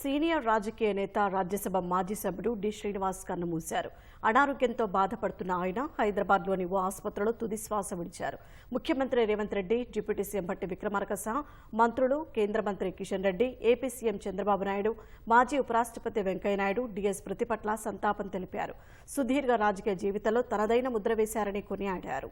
Senior రాజకీయ నేత రాజ్యసభ మాజీ సభ్యుడు డి. శ్రీనివాస్ కన్నుమూశారు అనారోగ్యంతో బాధపడుతున్న ఆయన హైదరాబాద్లోని ఓ ఆసుపత్రిలో తుది శ్వాస విడిచారు. ముఖ్యమంత్రి రేవంత్ రెడ్డి డిప్యూటీ సీఎం భట్టి విక్రమార్క సహా మంత్రులు కేంద్ర మంత్రి కిషన్ రెడ్డి ఏపీ సీఎం చంద్రబాబు నాయుడు మాజీ ఉపరాష్ట్రపతి వెంకయ్యనాయుడు డిఎస్ ప్రతిపట్ల సంతాపం తెలిపారు. సుదీర్ఘ రాజకీయ జీవితంలో తనదైన ముద్ర వేశారని కొనియాడారు.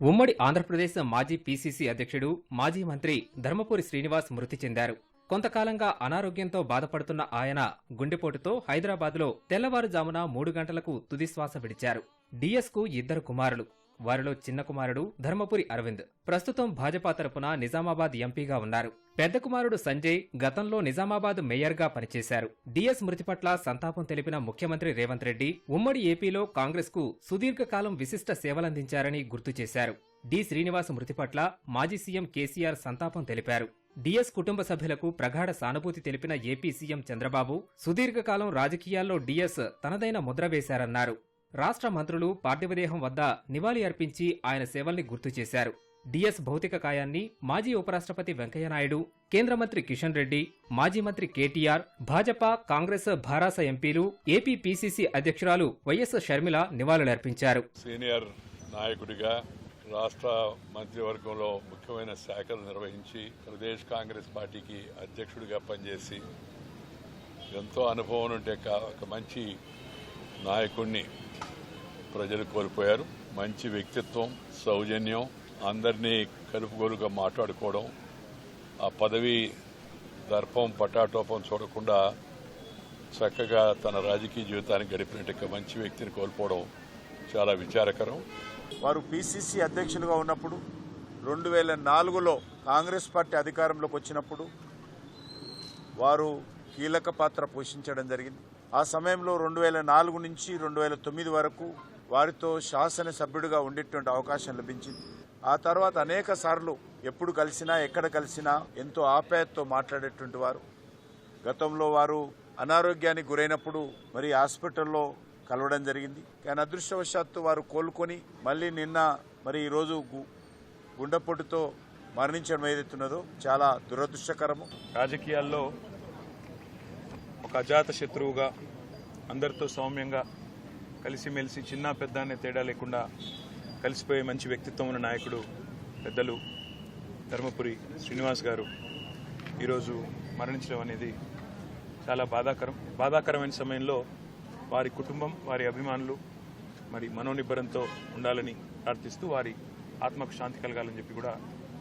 ఉమ్మడి ఆంధ్రప్రదేశ్ మాజీ పీసీసీ అధ్యక్షుడు మాజీ మంత్రి ధర్మపురి శ్రీనివాస్ మృతి చెందారు. కొంతకాలంగా అనారోగ్యంతో బాధపడుతున్న ఆయన గుండెపోటుతో హైదరాబాద్లో తెల్లవారుజామున మూడు గంటలకు తుదిశ్వాస విడిచారు. డిఎస్కు ఇద్దరు కుమారులు. వారిలో చిన్న కుమారుడు ధర్మపురి అరవింద్. ప్రస్తుతం భాజపా తరపున నిజామాబాద్ ఎంపీగా ఉన్నారు. పెద్ద కుమారుడు సంజయ్ గతంలో నిజామాబాద్ మేయర్గా పనిచేశారు. డిఎస్ మృతి పట్ల సంతాపం తెలిపిన ముఖ్యమంత్రి రేవంత్ రెడ్డి ఉమ్మడి ఏపీలో కాంగ్రెస్కు సుదీర్ఘకాలం విశిష్ట సేవలందించారని గుర్తు చేశారు. డి శ్రీనివాస్ మృతి పట్ల మాజీ సీఎం కేసీఆర్ సంతాపం తెలిపారు. డిఎస్ కుటుంబ సభ్యులకు ప్రగాఢ సానుభూతి తెలిపిన ఏపీ సీఎం చంద్రబాబు సుదీర్ఘకాలం రాజకీయాల్లో డిఎస్ తనదైన ముద్ర వేశారన్నారు. రాష్ట్ర మంత్రులు పార్థివదేహం వద్ద నివాళి అర్పించి ఆయన సేవల్ని గుర్తు చేశారు. డిఎస్ భౌతిక కాయాన్ని మాజీ ఉపరాష్ట్రపతి వెంకయ్యనాయుడు కేంద్ర మంత్రి కిషన్ రెడ్డి మాజీ మంత్రి కేటీఆర్ భాజపా కాంగ్రెస్ భారాస ఎంపీలు ఏపీ పీసీసీ అధ్యక్షురాలు వైఎస్ షర్మిల నివాళులర్పించారు. సీనియర్ నాయకుడిగా రాష్ట్ర మంత్రివర్గంలో ముఖ్యమైన శాఖలు నిర్వహించి ప్రదేశ్ కాంగ్రెస్ పార్టీకి అధ్యక్షుడిగా పనిచేసి ఎంతో అనుభవం ఉంటే ఒక మంచి నాయకుడిని ప్రజలు కోల్పోయారు. మంచి వ్యక్తిత్వం సౌజన్యం అందరినీ కలుపుగోలుగా మాట్లాడుకోవడం ఆ పదవి దర్పం పటాటోపం చూడకుండా చక్కగా తన రాజకీయ జీవితాన్ని గడిపినట్టు మంచి వ్యక్తిని కోల్పోవడం చాలా విచారకరం. వారు పిసిసి అధ్యక్షులుగా ఉన్నప్పుడు రెండు వేల నాలుగులో కాంగ్రెస్ పార్టీ అధికారంలోకి వచ్చినప్పుడు వారు కీలక పాత్ర పోషించడం జరిగింది. ఆ సమయంలో రెండు వేల నాలుగు నుంచి రెండు వేల తొమ్మిది వరకు వారితో శాసనసభ్యుడిగా ఉండేటువంటి అవకాశం లభించింది. ఆ తర్వాత అనేక సార్లు ఎప్పుడు కలిసినా ఎక్కడ కలిసినా ఎంతో ఆప్యాయతతో మాట్లాడేటువంటి వారు. గతంలో వారు అనారోగ్యానికి గురైనప్పుడు మరి హాస్పిటల్లో కలవడం జరిగింది. కానీ అదృష్టవశాత్తు వారు కోలుకొని మళ్ళీ నిన్న మరి ఈరోజు గు- గుండెపోటుతో మరణించడం ఏదైతున్నదో చాలా దురదృష్టకరము. రాజకీయాల్లో ఒక అజాత శత్రువుగా అందరితో సౌమ్యంగా కలిసిమెలిసి చిన్న పెద్ద అనే తేడా లేకుండా కలిసిపోయే మంచి వ్యక్తిత్వం ఉన్న నాయకుడు పెద్దలు ధర్మపురి శ్రీనివాస్ గారు ఈరోజు మరణించడం అనేది చాలా బాధాకరం. బాధాకరమైన సమయంలో వారి కుటుంబం వారి అభిమానులు మరి మనోనిబ్బరంతో ఉండాలని ప్రార్థిస్తూ వారి ఆత్మకు శాంతి కలగాలని చెప్పి కూడా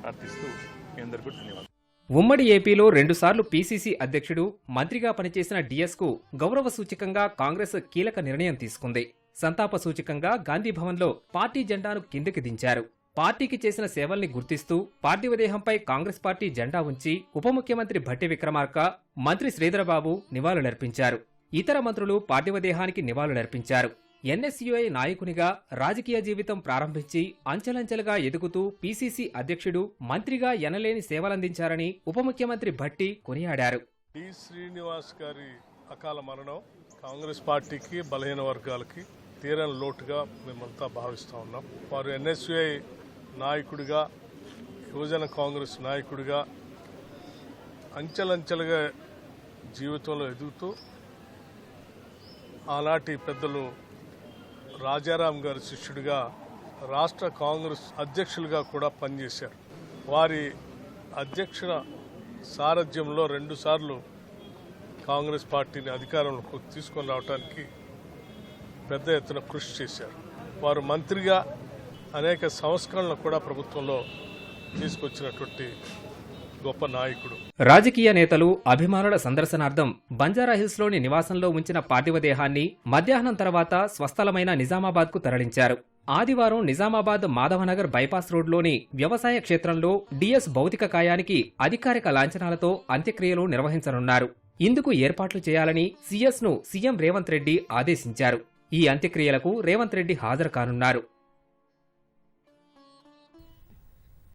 ప్రార్థిస్తూ మీ అందరికీ ధన్యవాదాలు. ఉమ్మడి ఏపీలో రెండుసార్లు పీసీసీ అధ్యక్షుడు మంత్రిగా పనిచేసిన డిఎస్కు గౌరవ సూచకంగా కాంగ్రెస్ కీలక నిర్ణయం తీసుకుంది. సంతాప సూచకంగా గాంధీభవన్లో పార్టీ జెండాను కిందకి దించారు. పార్టీకి చేసిన సేవల్ని గుర్తిస్తూ పార్థివదేహంపై కాంగ్రెస్ పార్టీ జెండా ఉంచి ఉప ముఖ్యమంత్రి భట్టి విక్రమార్క మంత్రి శ్రీధరబాబు నివాళులర్పించారు. ఇతర మంత్రులు పార్థివదేహానికి నివాళులర్పించారు. ఎన్ఎస్యుఐ నాయకునిగా రాజకీయ జీవితం ప్రారంభించి అంచెలంచెలుగా ఎదుగుతూ పీసీసీ అధ్యక్షుడు మంత్రిగా ఎనలేని సేవలందించారని ఉప ముఖ్యమంత్రి భట్టి కొనియాడారు. డి శ్రీనివాస్ గారి అకాల మరణం కాంగ్రెస్ పార్టీకి బలహీన వర్గాలకి తీరని లోటుగా మేమంతా భావిస్తూ ఉన్నాం. వారు ఎన్ఎస్యుఐ నాయకుడిగా యువజన కాంగ్రెస్ నాయకుడిగా అంచెలంచెలుగా జీవితంలో ఎదుగుతూ ఆనాటి పెద్దలు రాజారాం గారి శిష్యుడిగా రాష్ట్ర కాంగ్రెస్ అధ్యక్షులుగా కూడా పనిచేశారు. వారి అధ్యక్షుల సారథ్యంలో రెండుసార్లు కాంగ్రెస్ పార్టీని అధికారంలోకి తీసుకొని రావడానికి పెద్ద ఎత్తున కృషి చేశారు. వారు మంత్రిగా అనేక సంస్కరణలు కూడా ప్రభుత్వంలో తీసుకొచ్చినటువంటి గొప్ప నాయకుడు. రాజకీయ నేతలు అభిమానుల సందర్శనార్థం బంజారాహిల్స్లోని నివాసంలో ఉంచిన పార్థివదేహాన్ని మధ్యాహ్నం తర్వాత స్వస్థలమైన నిజామాబాద్కు తరలించారు. ఆదివారం నిజామాబాద్ మాధవనగర్ బైపాస్ రోడ్లోని వ్యవసాయ క్షేత్రంలో డిఎస్ భౌతిక కాయానికి అధికారిక లాంఛనాలతో అంత్యక్రియలు నిర్వహించనున్నారు. ఇందుకు ఏర్పాట్లు చేయాలని సీఎస్ను సీఎం రేవంత్ రెడ్డి ఆదేశించారు. ఈ అంత్యక్రియలకు రేవంత్ రెడ్డి హాజరు కానున్నారు.